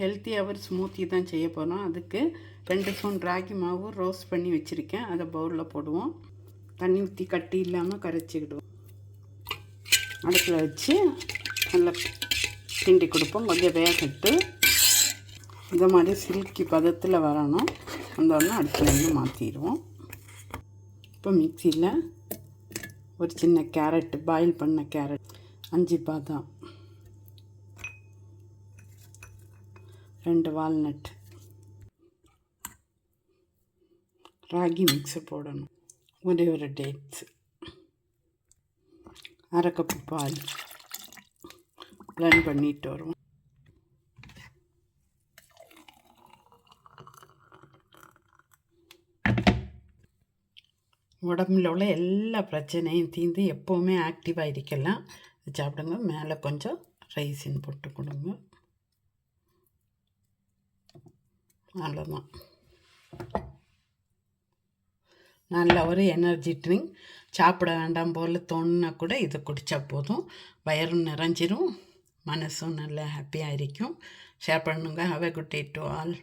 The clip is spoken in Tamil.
ஹெல்த்தியாக ஒரு ஸ்மூத்தி தான் செய்ய போகிறோம் அதுக்கு ரெண்டு ஸ்பூன் ராகி மாவு ரோஸ்ட் பண்ணி வச்சுருக்கேன். அதை பவுலில் போடுவோம். தண்ணி ஊற்றி கட்டி இல்லாமல் கரைச்சிக்கிடுவோம். அடுப்பில் வச்சு நல்லா கிண்டி கொடுப்போம். கொஞ்சம் வேகட்டு. இந்த மாதிரி சில்கி பதத்தில் வரணும். வந்தோடனே அடுப்புலேருந்து மாற்றிடுவோம் இப்போ மிக்சியில் ஒரு சின்ன கேரட் பாயில் பண்ண கேரட் அஞ்சு பாதாம். ரெண்டு வால்நட். ராகி மிக்ஸு போடணும். ஒரே ஒரு டேட்ஸ் அரை கப்பு பால். blend பண்ணிட்டு வருவோம். உடம்புல உள்ள எல்லா பிரச்சனையும் தீர்ந்து எப்போவுமே ஆக்டிவாக இருக்கலாம். சாப்பிடுங்க. மேலே கொஞ்சம் ரைஸின் போட்டு கொடுங்க. அவ்வளோதான் நல்ல ஒரு எனர்ஜி ட்ரிங்க் சாப்பிட வேண்டாம் போல் தோணுனா கூட இதை குடித்தா போதும். வயரும் நிறைஞ்சிரும். மனசும் நல்லா ஹாப்பியாக இருக்கும். ஷேர் பண்ணுங்க. Have a good day to all